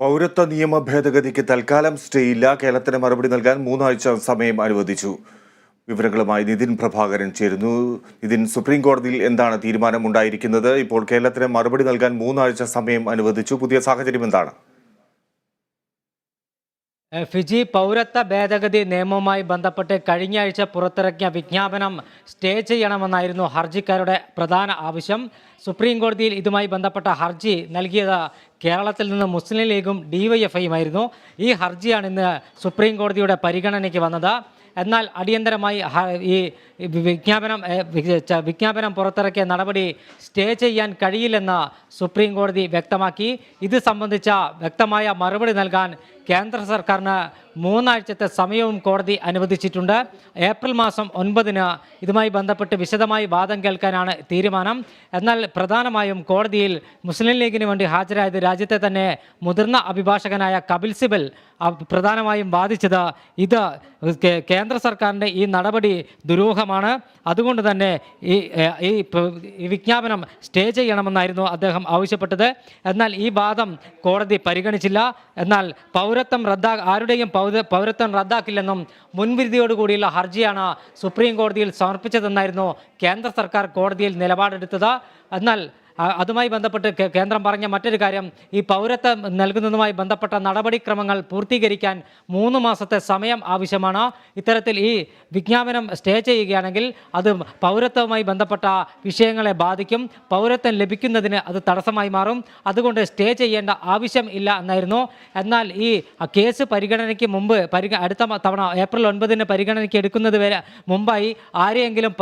പൗരത്വ നിയമ ഭേദഗതിക്ക് തൽക്കാലം സ്റ്റേ ഇല്ല. കേരളത്തിന് മറുപടി നൽകാൻ മൂന്നാഴ്ച സമയം അനുവദിച്ചു. വിവരങ്ങളുമായി നിതിൻ പ്രഭാകരൻ ചേരുന്നു. നിതിൻ സുപ്രീം കോടതിയിൽ എന്താണ് തീരുമാനം ഉണ്ടായിരിക്കുന്നത് ഇപ്പോൾ കേരളത്തിന് മറുപടി നൽകാൻ മൂന്നാഴ്ച സമയം അനുവദിച്ചു. പുതിയ സാഹചര്യം എന്താണ്? ഫിജി പൗരത്വ ഭേദഗതി നിയമവുമായി ബന്ധപ്പെട്ട് കഴിഞ്ഞ ആഴ്ച പുറത്തിറക്കിയ വിജ്ഞാപനം സ്റ്റേ ചെയ്യണമെന്നായിരുന്നു ഹർജിക്കാരുടെ പ്രധാന ആവശ്യം. സുപ്രീം കോടതിയിൽ ഇതുമായി ബന്ധപ്പെട്ട ഹർജി നൽകിയത് കേരളത്തിൽ നിന്ന് മുസ്ലിം ലീഗും ഡിവൈഎഫ്ഐയുമായിരുന്നു ഈ ഹർജിയാണ് ഇന്ന് സുപ്രീം കോടതിയുടെ പരിഗണനയ്ക്ക് വന്നത്. എന്നാൽ അടിയന്തരമായി ഈ വിജ്ഞാപനം വിജ്ഞാപനം പുറത്തിറക്കിയ നടപടി സ്റ്റേ ചെയ്യാൻ കഴിയില്ലെന്ന് സുപ്രീം കോടതി വ്യക്തമാക്കി. ഇത് സംബന്ധിച്ച വ്യക്തമായ മറുപടി നൽകാൻ കേന്ദ്ര സർക്കാരിന് മൂന്നാഴ്ചത്തെ സമയവും കോടതി അനുവദിച്ചിട്ടുണ്ട്. ഏപ്രിൽ മാസം ഒൻപതിന് ഇതുമായി ബന്ധപ്പെട്ട് വിശദമായി വാദം കേൾക്കാനാണ് തീരുമാനം. എന്നാൽ പ്രധാനമായും കോടതിയിൽ മുസ്ലിം ലീഗിന് വേണ്ടി ഹാജരായത് രാജ്യത്തെ തന്നെ മുതിർന്ന അഭിഭാഷകനായ കപിൽ സിബൽ പ്രധാനമായും ബാധിച്ചത് ഇത് കേന്ദ്ര സർക്കാരിന്റെ ഈ നടപടി ദുരൂഹമാണ്. അതുകൊണ്ട് തന്നെ ഈ ഈ വിജ്ഞാപനം സ്റ്റേ ചെയ്യണമെന്നായിരുന്നു അദ്ദേഹം ആവശ്യപ്പെട്ടത്. എന്നാൽ ഈ വാദം കോടതി പരിഗണിച്ചില്ല. എന്നാൽ പൗരത്വം റദ്ദാ ആരുടെയും പൗര പൗരത്വം റദ്ദാക്കില്ലെന്നും മുൻവിധിയോടുകൂടിയുള്ള ഹർജിയാണ് സുപ്രീം കോടതിയിൽ സമർപ്പിച്ചതെന്നായിരുന്നു കേന്ദ്ര സർക്കാർ കോടതിയിൽ നിലപാടെടുത്തത്. എന്നാൽ അതുമായി ബന്ധപ്പെട്ട് കേന്ദ്രം പറഞ്ഞ മറ്റൊരു കാര്യം ഈ പൗരത്വം നൽകുന്നതുമായി ബന്ധപ്പെട്ട നടപടിക്രമങ്ങൾ പൂർത്തീകരിക്കാൻ മൂന്ന് മാസത്തെ സമയം ആവശ്യമാണ്. ഇത്തരത്തിൽ ഈ വിജ്ഞാപനം സ്റ്റേ ചെയ്യുകയാണെങ്കിൽ അത് പൗരത്വവുമായി ബന്ധപ്പെട്ട വിഷയങ്ങളെ ബാധിക്കും. പൗരത്വം ലഭിക്കുന്നതിന് അത് തടസ്സമായി മാറും. അതുകൊണ്ട് സ്റ്റേ ചെയ്യേണ്ട ആവശ്യം ഇല്ല എന്നായിരുന്നു. എന്നാൽ ഈ കേസ് പരിഗണനയ്ക്ക് മുമ്പ് അടുത്ത തവണ ഏപ്രിൽ ഒൻപതിന് പരിഗണനയ്ക്ക് എടുക്കുന്നത് വരെ മുമ്പായി ആരെയെങ്കിലും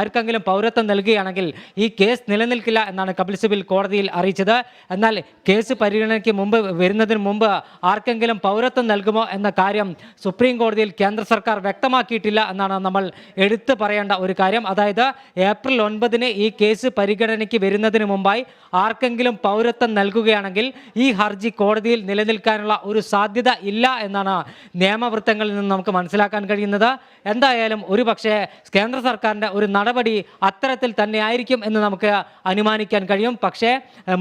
ആർക്കെങ്കിലും പൗരത്വം നൽകുകയാണെങ്കിൽ ഈ കേസ് നിലനിൽക്കില്ല എന്നാണ് കപിൽ സിബിൽ കോടതിയിൽ അറിയിച്ചത്. എന്നാൽ കേസ് പരിഗണനയ്ക്ക് മുമ്പ് വരുന്നതിന് മുമ്പ് ആർക്കെങ്കിലും പൗരത്വം നൽകുമോ എന്ന കാര്യം സുപ്രീം കോടതിയിൽ കേന്ദ്ര സർക്കാർ വ്യക്തമാക്കിയിട്ടില്ല എന്നാണ് നമ്മൾ എടുത്തു പറയേണ്ട ഒരു കാര്യം. അതായത് ഏപ്രിൽ ഒൻപതിന് ഈ കേസ് പരിഗണനയ്ക്ക് വരുന്നതിന് മുമ്പായി ആർക്കെങ്കിലും പൗരത്വം നൽകുകയാണെങ്കിൽ ഈ ഹർജി കോടതിയിൽ നിലനിൽക്കാനുള്ള ഒരു സാധ്യത ഇല്ല എന്നാണ് നിയമവൃത്തങ്ങളിൽ നിന്ന് നമുക്ക് മനസ്സിലാക്കാൻ കഴിയുന്നത്. എന്തായാലും ഒരു കേന്ദ്ര സർക്കാരിന്റെ ഒരു നടപടി അത്തരത്തിൽ തന്നെയായിരിക്കും എന്ന് നമുക്ക് അനുമാനിക്കാൻ കഴിയും. പക്ഷേ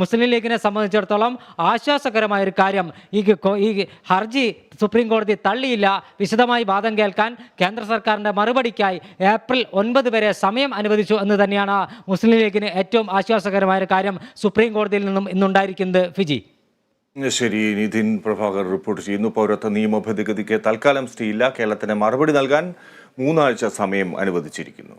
മുസ്ലിം ലീഗിനെ സംബന്ധിച്ചിടത്തോളം ആശ്വാസകരമായ ഒരു കാര്യം ഈ ഈ ഹർജി സുപ്രീം കോടതി തള്ളിയില്ല. വിശദമായി വാദം കേൾക്കാൻ കേന്ദ്ര സർക്കാരിന്റെ മറുപടിക്കായി ഏപ്രിൽ ഒൻപത് വരെ സമയം അനുവദിച്ചു എന്ന് തന്നെയാണ് മുസ്ലിം ലീഗിന് ഏറ്റവും ആശ്വാസകരമായ ഒരു കാര്യം സുപ്രീം കോടതിയിൽ നിന്നും ഇന്നുണ്ടായിരിക്കുന്നത്. ഫിജി. ശരി നിതിൻ പ്രഭാകർ റിപ്പോർട്ട് ചെയ്യുന്നു. പൗരത്വ നിയമ ഭേദഗതിക്ക് തൽക്കാലം സ്റ്റേ ഇല്ല. കേരളത്തിന് മറുപടി നൽകാൻ മൂന്നാഴ്ച സമയം അനുവദിച്ചിരിക്കുന്നു.